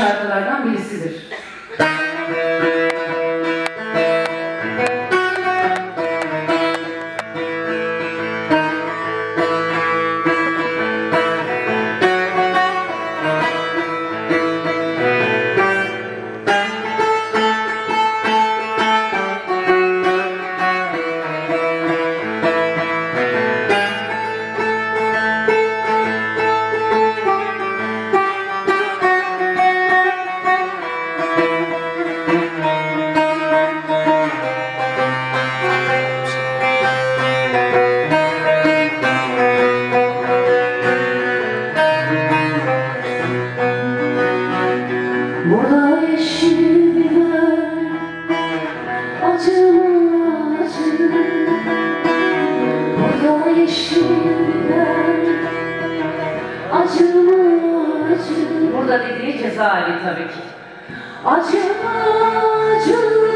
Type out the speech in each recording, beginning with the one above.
şarkılardan birisidir. Burada dediği cezaevi tabii ki. Acı mı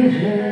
Yeah.